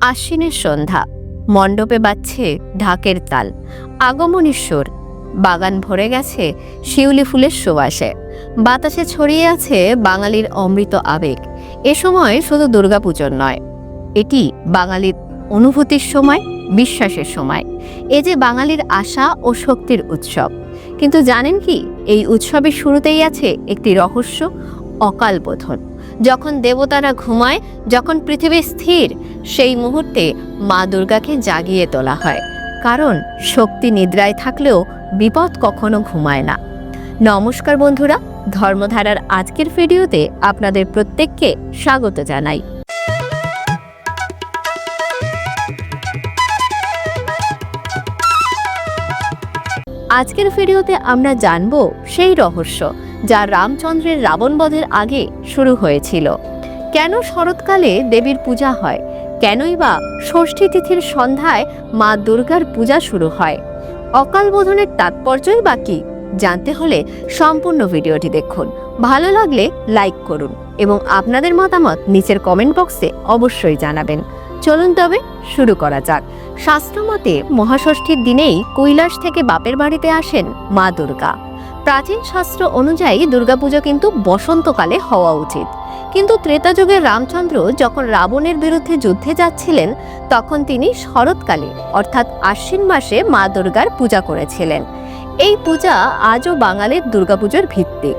আশ্বিনের সন্ধ্যা। মণ্ডপে বাজছে ঢাকের তাল। আগমনীশ্বর বাগান ভরে গেছে শিউলি ফুলের সুবাসে। বাতাসে ছড়িয়ে আছে বাঙালির অমৃত আবেগ। এ সময় শুধু দুর্গাপুজোর নয়, এটি বাঙালির অনুভূতির সময়, বিশ্বাসের সময়। এ যে বাঙালির আশা ও শক্তির উৎসব। কিন্তু জানেন কি, এই উৎসবের শুরুতেই আছে একটি রহস্য, অকাল বোধন। যখন দেবতারা ঘুমায়, যখন পৃথিবী স্থির সেই মুহূর্তে মা দুর্গাকে জাগিয়ে তোলা হয়, কারণ শক্তি নিদ্রায় থাকলেও বিপদ কখনো ঘুমায় না। নমস্কার বন্ধুরা, ধর্মধারার আজকের ভিডিওতে আপনাদের প্রত্যেককে স্বাগত জানাই। আজকের ভিডিওতে আমরা জানব সেই রহস্য, যা রামচন্দ্রের রাবণবধের আগে শুরু হয়েছিল। কেন শরৎকালে দেবীর পূজা হয় কেনই বা ষষ্ঠী তিথির সন্ধ্যায় মা দুর্গার পূজা শুরু হয়। অকাল বোধনের তাৎপর্যই বা কি? জানতে হলে সম্পূর্ণ ভিডিওটি দেখুন। ভালো লাগলে লাইক করুন এবং আপনাদের মতামত নিচের কমেন্ট বক্সে অবশ্যই জানাবেন। চলুন তবে শুরু করা যাক। শাস্ত্রমতে মহাষষ্ঠীর দিনেই কৈলাস থেকে বাপের বাড়িতে আসেন মা দুর্গা। প্রাচীন শাস্ত্র অনুযায়ী দুর্গাপুজো কিন্তু বসন্তকালে হওয়া উচিত। কিন্তু ত্রেতা যুগের রামচন্দ্র যখন রাবণের বিরুদ্ধে যুদ্ধে যাচ্ছিলেন, তখন তিনি শরৎকালে, অর্থাৎ আশ্বিন মাসে মা দুর্গার পূজা করেছিলেন। এই পূজা আজও বাঙালির দুর্গাপুজোর ভিত্তি।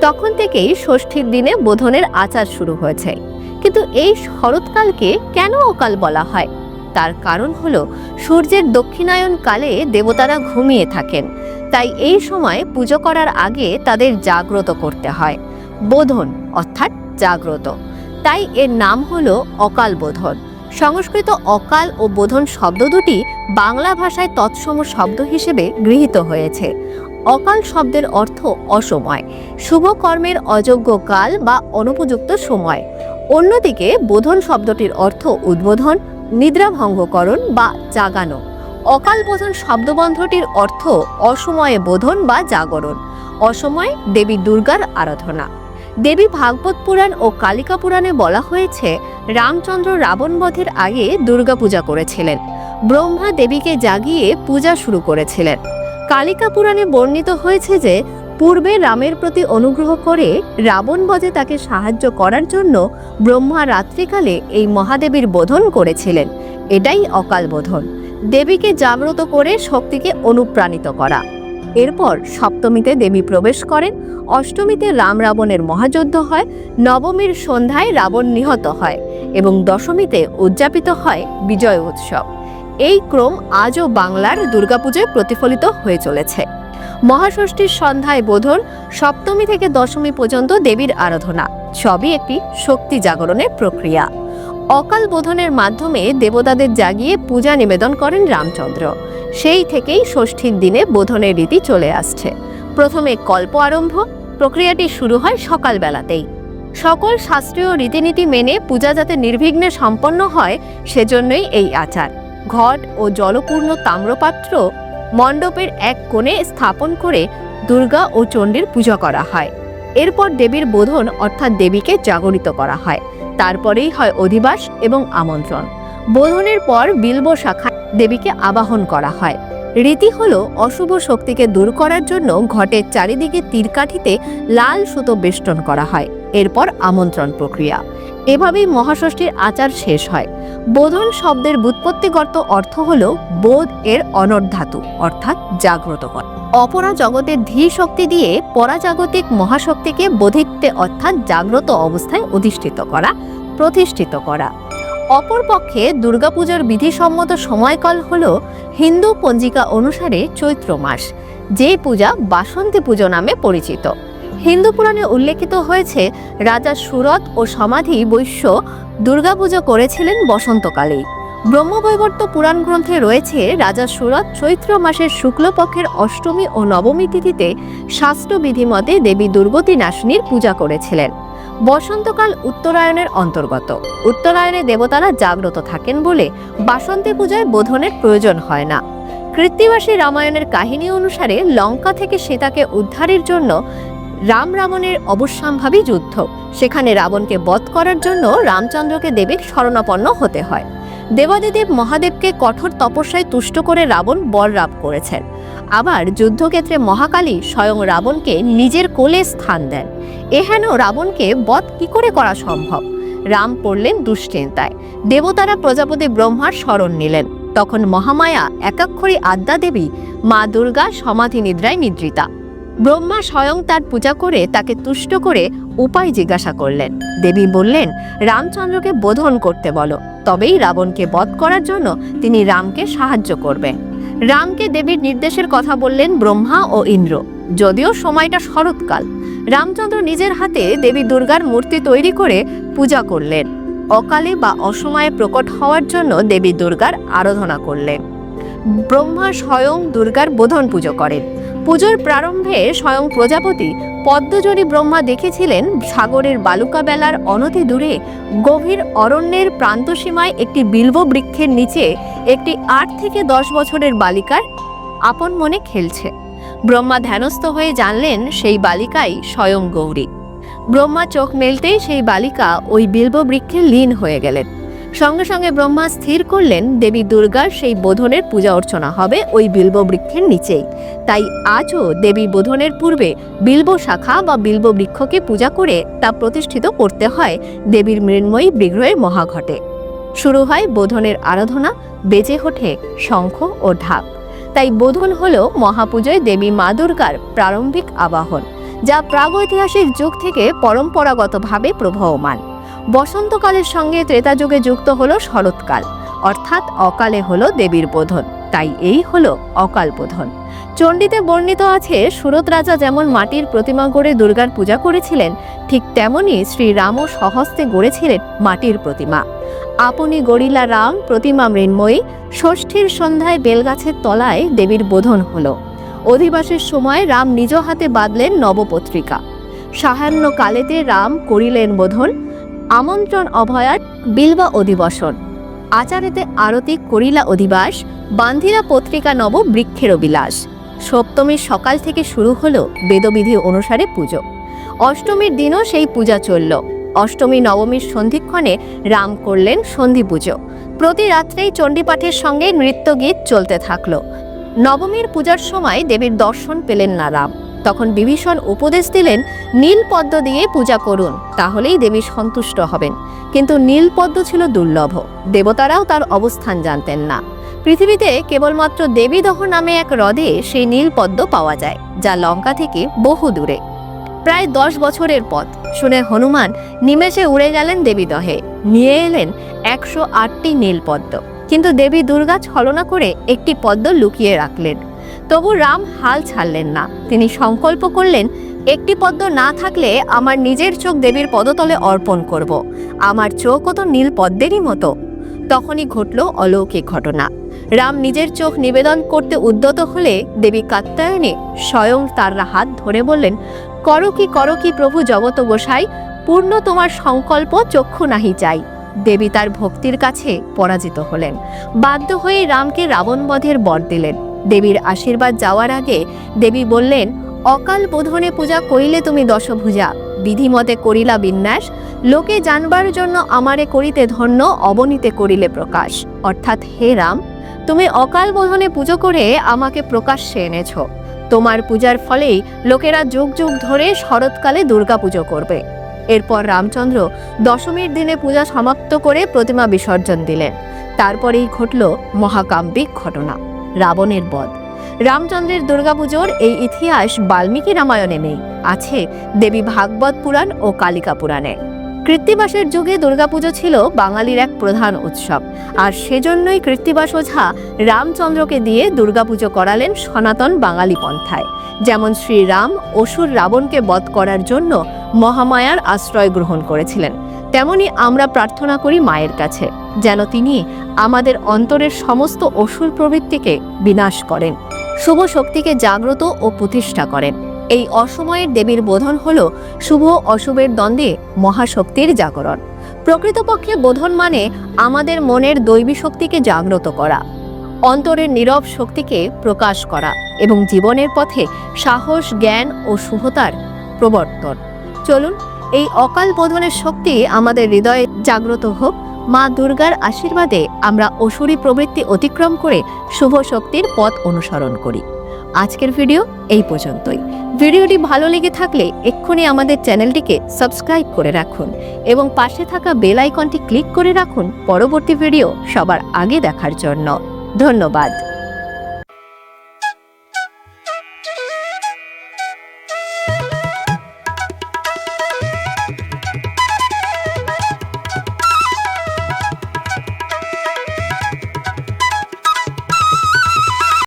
তখন থেকেই ষষ্ঠীর দিনে বোধনের আচার শুরু হয়েছে। কিন্তু এই শরৎকালকে কেন অকাল বলা হয়? তার কারণ হলো সূর্যের দক্ষিণায়ন কালে দেবতারা ঘুমিয়ে থাকেন। তাই এই সময় পুজো করার আগে তাদের জাগ্রত করতে হয়। বোধন, অর্থাৎ জাগ্রত। তাই এর নাম হলো অকাল বোধন। সংস্কৃত অকাল ও বোধন শব্দ দুটি বাংলা ভাষায় তৎসম শব্দ হিসেবে গৃহীত হয়েছে। অকাল শব্দের অর্থ অসময়। শুভ কর্মের অযোগ্য কাল বা অনুপযুক্ত সময়। অন্যদিকে বোধন শব্দটির অর্থ উদ্বোধন নিদ্রাভঙ্গকরণ বা জাগানো। অকাল বোধন শব্দবন্ধটির অর্থ অসময়ে বোধন বা জাগরণ। অসময় দেবী দুর্গার আরাধনা। দেবী ভাগবত পুরাণ ও কালিকা পুরাণে বলা হয়েছে, রামচন্দ্র রাবণবধের আগে দুর্গা পূজা করেছিলেন। ব্রহ্মা দেবীকে জাগিয়ে পূজা শুরু করেছিলেন। কালিকা পুরাণে বর্ণিত হয়েছে যে, পূর্বে রামের প্রতি অনুগ্রহ করে রাবণ বধে তাকে সাহায্য করার জন্য ব্রহ্মা রাত্রিকালে এই মহাদেবীর বোধন করেছিলেন। এটাই অকাল বোধন। দেবীকে জাগ্রত করে শক্তিকে অনুপ্রাণিত করা। এরপর সপ্তমীতে দেবী প্রবেশ করেন। অষ্টমীতে রাম রাবণের মহাযুদ্ধ হয়। নবমীর সন্ধ্যায় রাবণ নিহত হয় এবং দশমীতে উদযাপিত হয় বিজয় উৎসব। এই ক্রম আজও বাংলার দুর্গাপুজোয় প্রতিফলিত হয়ে চলেছে। মহাষষ্ঠীর সন্ধ্যায় বোধন সপ্তমী থেকে দশমী পর্যন্ত দেবীর আরাধনা। সবই একটি শক্তি জাগরণের প্রক্রিয়া। অকাল বোধনের মাধ্যমে দেবতাদের জাগিয়ে পূজা নিবেদন করেন রামচন্দ্র। সেই থেকেই ষষ্ঠীর দিনে বোধনের রীতি চলে আসছে। প্রথমে কল্প আরম্ভ, প্রক্রিয়াটি শুরু হয় সকালবেলাতেই। সকল শাস্ত্রীয় রীতিনীতি মেনে পূজা যাতে নির্বিঘ্নে সম্পন্ন হয়, সেজন্যই এই আচার। ঘট ও জলপূর্ণ তাম্রপাত্র মণ্ডপের এক কোণে স্থাপন করে দুর্গা ও চণ্ডীর পূজা করা হয়। এরপর দেবীর বোধন অর্থাৎ দেবীকে জাগরিত করা হয়। তারপরেই হয় অধিবাস এবং আমন্ত্রণ। বোধনের পর বিল্ব শাখায় দেবীকে আবাহন করা হয়। রীতি হলো অশুভ শক্তিকে দূর করার জন্য ঘটের চারিদিকে তীরকাঠিতে লাল সুতো বেষ্টন করা হয়। এরপর আমন্ত্রণ প্রক্রিয়া। এভাবেই মহাষষ্ঠীর আচার শেষ হয়। বোধন শব্দের বুৎপত্তিগত অর্থ হল বোধ এর অনর্ধাতু, অর্থাৎ জাগ্রত করা অপরা জগতের ধী শক্তি দিয়ে পরাজাগতিক মহাশক্তিকে বোধিত্বে অর্থাৎ জাগ্রত অবস্থায় অধিষ্ঠিত করা, প্রতিষ্ঠিত করা। অপরপক্ষে দুর্গাপূজার বিধিসম্মত সময়কাল হল হিন্দু পঞ্জিকা অনুসারে চৈত্র মাস, যে পূজা বাসন্তী পুজো নামে পরিচিত। হিন্দু পুরাণে উল্লেখিত হয়েছে, রাজা সুরত ও সমাধি বৈশ্য দুর্গাপুজো করেছিলেন বসন্তকালেই। ব্রহ্মবৈবর্ত পুরাণ গ্রন্থে রয়েছে, রাজা সুরত চৈত্র মাসের শুক্লপক্ষের অষ্টমী ও নবমী তিথিতে শাস্ত্রবিধি মতে দেবী দুর্গতি নাশিনীর পূজা করেছিলেন। বসন্তকাল উত্তরায়ণের অন্তর্গত। উত্তরায়ণে দেবতারা জাগ্রত থাকেন বলে বাসন্তী পূজায় বোধনের প্রয়োজন হয় না। কৃত্তিবাসী রামায়ণের কাহিনী অনুসারে লঙ্কা থেকে সীতাকে উদ্ধারের জন্য রাম রাবণের অবশ্যম্ভাবী যুদ্ধ। সেখানে রাবণকে বধ করার জন্য রামচন্দ্রকে দেবীর শরণাপন্ন হতে হয়। দেবাদিদেব মহাদেবকে কঠোর তপস্যায় তুষ্ট করে রাবণ বর লাভ করেছেন। আবার যুদ্ধক্ষেত্রে মহাকালী স্বয়ং রাবণকে নিজের কোলে স্থান দেন। এহেন রাবণকে বধ কি করে করা সম্ভব? রাম পড়লেন দুশ্চিন্তায়। দেবতারা প্রজাপতি ব্রহ্মার স্মরণ নিলেন। তখন মহামায়া, একাক্ষরী আদ্যা দেবী, মা দুর্গা সমাধি নিদ্রায় নিদ্রিতা। ব্রহ্মা স্বয়ং তার পূজা করে তাকে তুষ্ট করে উপায় জিজ্ঞাসা করলেন। দেবী বললেন, রামচন্দ্রকে বোধন করতে বলো। তবেই রাবণকে বধ করার জন্য তিনি রামকে সাহায্য করবেন রামকে দেবীর নির্দেশের কথা বললেন ব্রহ্মা ও ইন্দ্র। যদিও সময়টা শরৎকাল, রামচন্দ্র নিজের হাতে দেবী দুর্গার মূর্তি তৈরি করে পূজা করলেন। অকালে বা অসময়ে প্রকট হওয়ার জন্য দেবী দুর্গার আরাধনা করলেন। ব্রহ্মা স্বয়ং দুর্গার বোধন পুজো করেন। পুজোর প্রারম্ভে স্বয়ং প্রজাপতি পদ্মজনী ব্রহ্মা দেখেছিলেন সাগরের বালুকা বেলার অনতি দূরে গভীর অরণ্যের প্রান্তসীমায় একটি বিল্ব বৃক্ষের নিচে একটি আট থেকে দশ বছরের বালিকার আপন মনে খেলছে। ব্রহ্মা ধ্যানস্থ হয়ে জানলেন সেই বালিকাই স্বয়ং গৌরী। ব্রহ্মা চোখ মেলতেই সেই বালিকা ওই বিল্ব বৃক্ষে লীন হয়ে গেলেন। সঙ্গে সঙ্গে ব্রহ্মা স্থির করলেন, দেবী দুর্গার সেই বোধনের পূজা অর্চনা হবে ওই বিল্ব বৃক্ষের নিচেই। তাই আজও দেবী বোধনের পূর্বে বিল্ব শাখা বা বিল্ব বৃক্ষকে পূজা করে তা প্রতিষ্ঠিত করতে হয় দেবীর মৃন্ময়ী বিগ্রহের মহাঘটে। শুরু হয় বোধনের আরাধনা, বেজে ওঠে শঙ্খ ও ঢাক। তাই বোধন হল মহাপূজয় দেবী মা দুর্গার প্রারম্ভিক আবাহন, যা প্রাগৈতিহাসিক যুগ থেকে পরম্পরাগতভাবে প্রবাহমান। বসন্তকালের সঙ্গে ত্রেতা যুগে যুক্ত হলো শরৎকাল, অর্থাৎ অকালে হলো দেবীর বোধন। তাই এই হলো অকাল বোধন। চণ্ডীতে বর্ণিত আছে, সুরত রাজা যেমন মাটির প্রতিমা গড়ে দুর্গার পূজা করেছিলেন, ঠিক তেমনি শ্রীরামও সহস্তে গড়েছিলেন মাটির প্রতিমা। আপনি গরিলা রাম, প্রতিমা মৃন্ময়ী, ষষ্ঠীর সন্ধ্যায় বেলগাছের তলায় দেবীর বোধন হলো। অধিবাসের সময় রাম নিজ হাতে বাঁধলেন নবপত্রিকা। সাহান্য কালেতে রাম করিলেন বোধন আমন্ত্রণ অভয়ার বিলবা অধিবসন আচারেতে আরতি করিলা অধিবাস বান্ধিরা পত্রিকা নব বৃক্ষের বিলাস। সপ্তমীর সকাল থেকে শুরু হলো বেদবিধি অনুসারে পুজো। অষ্টমীর দিনও সেই পূজা চলল। অষ্টমী নবমীর সন্ধিক্ষণে রাম করলেন সন্ধি পুজো। প্রতি রাত্রেই চণ্ডীপাঠের সঙ্গে নৃত্যগীত চলতে থাকল। নবমীর পূজার সময় দেবীর দর্শন পেলেন না রাম। তখন বিভীষণ উপদেশ দিলেন, নীল পদ্ম দিয়ে পূজা করুন, তাহলেই দেবী সন্তুষ্ট হবেন। কিন্তু নীল পদ্ম ছিল দুর্লভ, দেবতারাও তার অবস্থান জানতেন না। পৃথিবীতে কেবলমাত্র দেবীদহ নামে এক হ্রদে সেই নীল পদ্ম পাওয়া যায়, যা লঙ্কা থেকে বহু দূরে। প্রায় দশ বছরের পথ, শুনে হনুমান নিমেষে উড়ে গেলেন দেবীদহে, নিয়ে এলেন একশো আটটি নীল পদ্ম। কিন্তু দেবী দুর্গা ছলনা করে একটি পদ্ম লুকিয়ে রাখলেন। তবু রাম হাল ছাড়লেন না। তিনি সংকল্প করলেন, একটি পদ্ম না থাকলে আমার নিজের চোখ দেবীর পদতলে অর্পণ করব। আমার চোখও তো নীল পদ্মেরই মতো। তখনই ঘটল অলৌকিক ঘটনা। রাম নিজের চোখ নিবেদন করতে উদ্যত হলে দেবী কাত্যায়নে স্বয়ং তার হাত ধরে বললেন, করো কি করো কি প্রভু জগত গোসাই, পূর্ণ তোমার সংকল্প চক্ষু নাহি চাই। দেবী তার ভক্তির কাছে পরাজিত হলেন। বাধ্য হয়ে রামকে রাবণবধের বর দিলেন। দেবীর আশীর্বাদ যাওয়ার আগে দেবী বললেন, অকাল বোধনে পূজা করিলে তুমি দশভুজা। বিধিমতে করিলা বিন্যাস। লোকে জানবার জন্য আমারে করিতে ধন্য, অবনীতে করিলে প্রকাশ। অর্থাৎ হে রাম, তুমি অকাল বোধনে পুজো করে আমাকে প্রকাশ্যে এনেছ। তোমার পূজার ফলেই লোকেরা যুগ যুগ ধরে শরৎকালে দুর্গা পুজো করবে। এরপর রামচন্দ্র দশমীর দিনে পূজা সমাপ্ত করে প্রতিমা বিসর্জন দিলেন। তারপরেই ঘটল মহাকাম্পিক ঘটনা। রাবণের বধ। রামচন্দ্রের দুর্গাপুজোর এই ইতিহাস বাল্মীকি রামায়ণে নেই, আছে দেবী ভাগবত পুরাণ ও কালিকা পুরাণে। কৃত্তিবাসের যুগে দুর্গাপুজো ছিল বাঙালির এক প্রধান উৎসব। আর সেজন্যই কৃত্তিবাস ওঝা রামচন্দ্রকে দিয়ে দুর্গাপুজো করালেন সনাতন বাঙালি পন্থায়। যেমন শ্রীরাম অসুর রাবণকে বধ করার জন্য মহামায়ার আশ্রয় গ্রহণ করেছিলেন, তেমনি আমরা প্রার্থনা করি মায়ের কাছে, যেন তিনি আমাদের অন্তরের সমস্ত অসুর প্রবৃত্তিকে বিনাশ করেন, শুভ শক্তিকে জাগ্রত ও প্রতিষ্ঠা করেন। এই অসময়ের দেবীর বোধন হল শুভ অশুভের দ্বন্দ্বে মহাশক্তির জাগরণ। প্রকৃতপক্ষে বোধন মানে আমাদের মনের দৈবী শক্তিকে জাগ্রত করা, অন্তরের নীরব শক্তিকে প্রকাশ করা এবং জীবনের পথে সাহস, জ্ঞান ও শুভতার প্রবর্তন। চলুন, এই অকাল বোধনের শক্তি আমাদের হৃদয়ে জাগ্রত হোক। মা দুর্গার আশীর্বাদে আমরা অসুরী প্রবৃত্তি অতিক্রম করে শুভ শক্তির পথ অনুসরণ করি। আজকের ভিডিও এই পর্যন্তই। ভিডিওটি ভালো লেগে থাকলে এক্ষুনি আমাদের চ্যানেলটিকে সাবস্ক্রাইব করে রাখুন এবং পাশে থাকা বেল আইকনটি ক্লিক করে রাখুন পরবর্তী ভিডিও সবার আগে দেখার জন্য। ধন্যবাদ।